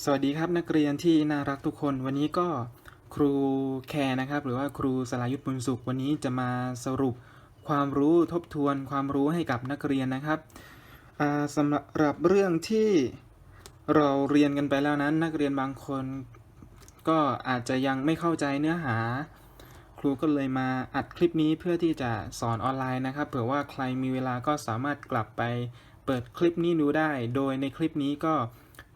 สวัสดีครับนักเรียนที่น่ารักทุกคนวันนี้ก็ครูแคร์นะครับ หรือว่าครูสลายุทธบุญสุข วันนี้จะมาสรุปความรู้ทบทวนความรู้ให้กับนักเรียนนะครับสำหรับเรื่องที่เราเรียนกันไปแล้วนั้น นักเรียนบางคน ก็อาจจะยังไม่เข้าใจเนื้อหา ครูก็เลยมาอัดคลิปนี้เพื่อที่จะสอนออนไลน์นะครับ เผื่อว่าใครมีเวลาก็สามารถกลับไปเปิดคลิปนี้ดูได้ โดยในคลิปนี้ก็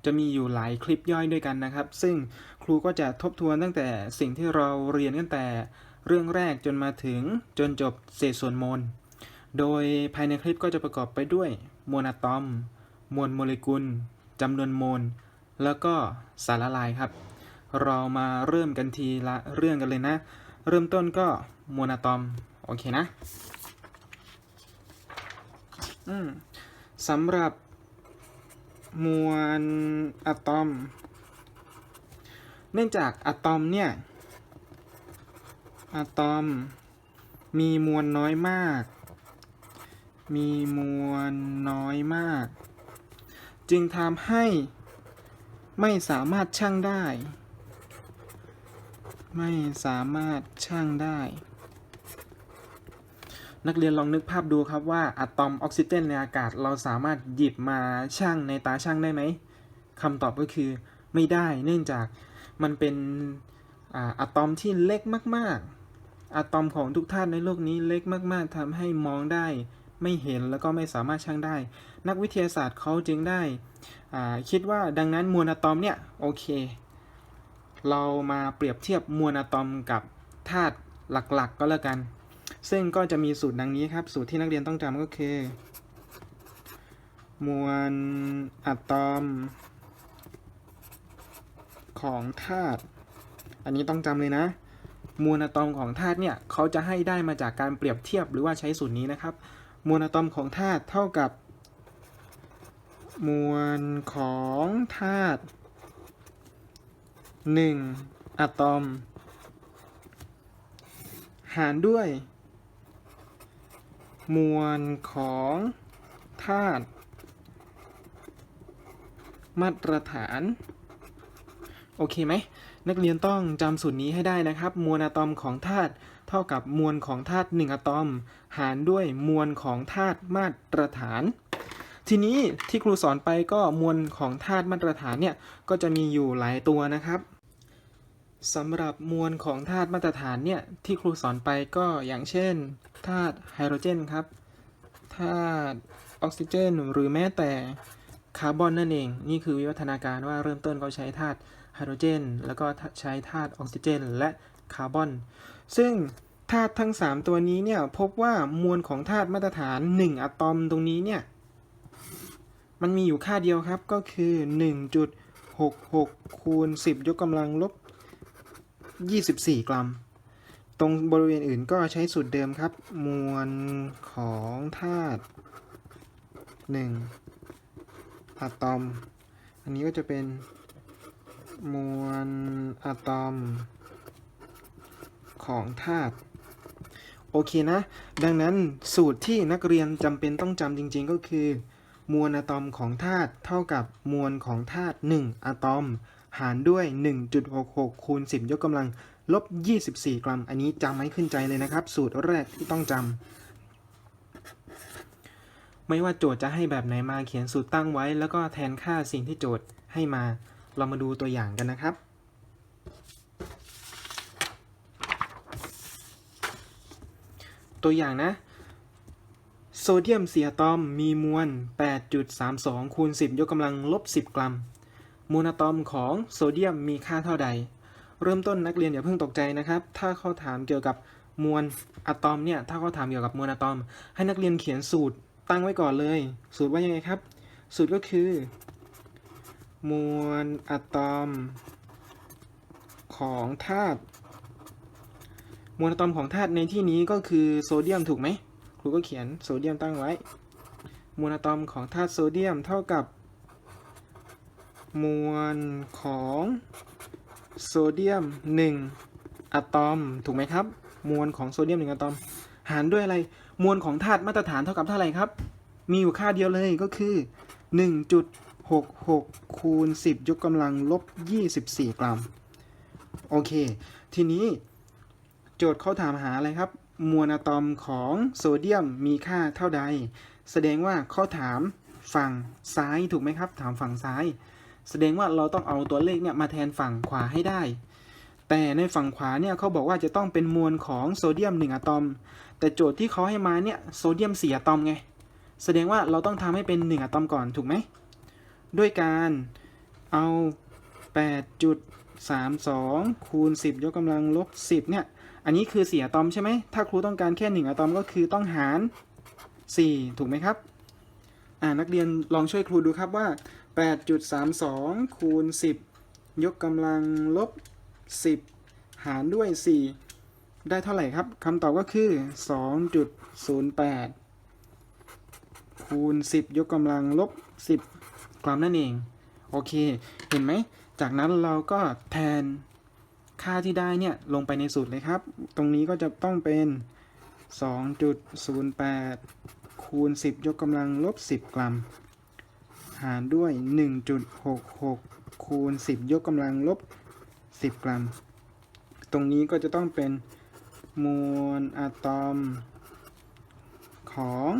จะมีอยู่หลายคลิปย่อยด้วยกันนะครับ ซึ่งครูก็จะทบทวนตั้งแต่สิ่งที่เราเรียนตั้งแต่เรื่องแรกจนมาถึงจนจบเศษส่วนมวลโดยภายในคลิปก็จะประกอบไปด้วยมวลอะตอม มวลโมเลกุลจำนวนโมลแล้วก็สารละลายครับ เรามาเริ่มกันทีละเรื่องกันเลยนะ เริ่มต้นก็มวลอะตอม โอเคนะ อืมสำหรับ มวลอะตอม เนื่องจากอะตอมเนี่ยอะตอมมีมวลน้อยมาก มีมวลน้อยมาก จึงทำให้ไม่สามารถชั่งได้ ไม่สามารถชั่งได้ นักเรียนลองนึกภาพดูครับว่าอะตอมออกซิเจนในอากาศเราสามารถหยิบมาชั่งในตาชั่งได้ไหมคำตอบก็คือไม่ได้เนื่องจากมันเป็นอะตอมที่เล็กมาก ๆอะตอมของทุกธาตุในโลกนี้เล็กมาก ๆทำให้มองได้ไม่เห็นแล้วก็ไม่สามารถชั่งได้ นักวิทยาศาสตร์เขาจึงได้คิดว่าดังนั้นมวลอะตอมเนี่ยโอเค เรามาเปรียบเทียบมวลอะตอมกับธาตุหลักๆก็แล้วกัน ซึ่งก็จะมีสูตรดังนี้ครับ สูตรที่นักเรียนต้องจำก็คือ มวลอะตอม ของธาตุอันนี้ต้องจำเลยนะ มวลอะตอมของธาตุเนี่ยเขาจะให้ได้มาจากการเปรียบเทียบหรือว่าใช้สูตรนี้นะครับ มวลอะตอมของธาตุเท่ากับ มวลของธาตุหนึ่งอะตอม หารด้วย มวลของธาตุมาตรฐาน โอเคไหม นักเรียนต้องจำสูตรนี้ให้ได้นะครับ มวลอะตอมของธาตุเท่ากับมวลของธาตุ1อะตอม หารด้วยมวลของธาตุมาตรฐาน ทีนี้ที่ครูสอนไปก็มวลของธาตุมาตรฐานเนี่ย ก็จะมีอยู่หลายตัวนะครับ สำหรับมวลของธาตุมาตรฐานเนี่ยที่ครูสอนไปก็อย่างเช่นธาตุไฮโดรเจนครับธาตุออกซิเจน หรือแม้แต่คาร์บอนนั่นเอง นี่คือวิวัฒนาการว่าเริ่มต้นเขาใช้ธาตุไฮโดรเจน แล้วก็ใช้ธาตุออกซิเจน และคาร์บอน ซึ่งธาตุทั้ง 3 ตัวนี้เนี่ยพบว่ามวลของธาตุมาตรฐาน 1 อะตอมตรงนี้เนี่ยมันมีอยู่ค่าเดียวครับก็คือ 1.66คูณ10 ยกกำลังลบ 24 กรัม ตรงบริเวณอื่นก็ใช้สูตรเดิมครับ มวลของธาตุ1อะตอม อันนี้ก็จะเป็นมวลอะตอมของธาตุโอเคนะ ดังนั้นสูตรที่นักเรียนจำเป็นต้องจำจริงๆก็คือ มวลอะตอมของธาตุเท่ากับมวลของธาตุ1อะตอม หารด้วย 1.66 คูณ 10 ยกกำลัง ลบ 24 กรัม อันนี้จำให้ขึ้นใจเลยนะครับ สูตรแรกที่ต้องจำ ไม่ว่าโจทย์จะให้แบบไหนมาเขียนสูตรตั้งไว้ แล้วก็แทนค่าสิ่งที่โจทย์ให้มา เรามาดูตัวอย่างกันนะครับตัวอย่างนะ โซเดียมเสียอะตอมมีมวล 8.32 คูณ 10 ยกกำลังลบ 10 กรัม มวลอะตอมของโซเดียมมีค่าเท่าใด เริ่มต้นนักเรียนอย่าเพิ่งตกใจนะครับ ถ้าเขาถามเกี่ยวกับมวลอะตอมเนี่ยถ้าเขาถามเกี่ยวกับมวลอะตอม ให้นักเรียนเขียนสูตรตั้งไว้ก่อนเลย สูตรว่ายังไงครับ สูตรก็คือ มวลอะตอม ของธาตุมวลอะตอมของธาตุในที่นี้ก็คือโซเดียมถูกไหมครูก็เขียนโซเดียมตั้งไว้มวลอะตอมของธาตุโซเดียมเท่ากับ มวลของโซเดียม 1 อะตอม ถูกไหมครับ มวลของโซเดียม 1 อะตอม หารด้วยอะไร มวลของธาตุมาตรฐานเท่ากับเท่าไหร่ครับ มีอยู่ค่าเดียวเลยก็คือ 1.66 คูณ 10 ยกกำลังลบ 24 กรัม โอเค ทีนี้โจทย์เขาถามหาอะไรครับ มวลอะตอมของโซเดียมมีค่าเท่าใด แสดงว่าเขาถามฝั่งซ้ายถูกไหมครับ ถามฝั่งซ้าย แสดงว่าเราต้องเอาตัวเลขเนี่ยมาแทนฝั่งขวาให้ได้ แต่ในฝั่งขวาเนี่ยเขาบอกว่าจะต้องเป็นมวลของโซเดียม1อะตอม แต่โจทย์ที่เขาให้มาเนี่ยโซเดียม4อะตอมไง แสดงว่าเราต้องทำให้เป็น1อะตอมก่อนถูกไหม ด้วยการเอา 8.32 คูณ 10 ยกกำลังลบ 10 เนี่ย อันนี้คือ4อะตอมใช่ไหม ถ้าครูต้องการแค่ 1อะตอมก็คือต้องหาร 4 ถูกไหมครับ อ่านักเรียนลองช่วยครูดูครับว่า 8.32 คูณ 10 ยกกำลังลบ 10 หารด้วย 4 ได้เท่าไหร่ครับคำตอบก็คือ 2.08 คูณ 10 ยกกำลังลบ 10กรัมนั่นเอง โอเค เห็นไหม จากนั้นเราก็แทนค่าที่ได้เนี่ย ลงไปในสูตรเลยครับ ตรงนี้ก็จะต้องเป็น 2.08 คูณ 10 ยกกำลังลบ 10 กรัม หารด้วย 1.66 คูณ 10 ยกกำลังลบ 10 กรัม ตรงนี้ก็จะต้องเป็นมวลอะตอมของ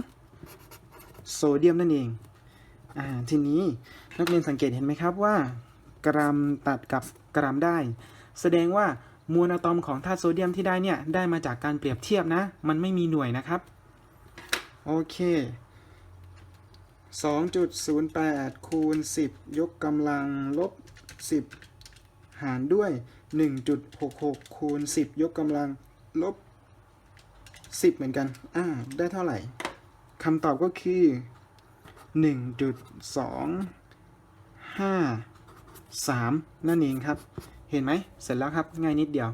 โซเดียมนั่นเอง อ่า ทีนี้นักเรียนสังเกตเห็นไหมครับว่า กรัมตัดกับกรัมได้ แสดงว่ามวลอะตอมของธาตุโซเดียมที่ได้เนี่ย ได้มาจากการเปรียบเทียบนะ มันไม่มีหน่วยนะครับ โอเค 2.08 คูณ 10 ยกกำลังลบ 10 หารด้วย 1.66 คูณ 10 ยกกำลังลบ 10 เหมือนกัน อ่า ได้เท่าไหร่ คำตอบก็คือ 1.253 นั่นเองครับ เห็นไหม เสร็จแล้วครับ ง่ายนิดเดียว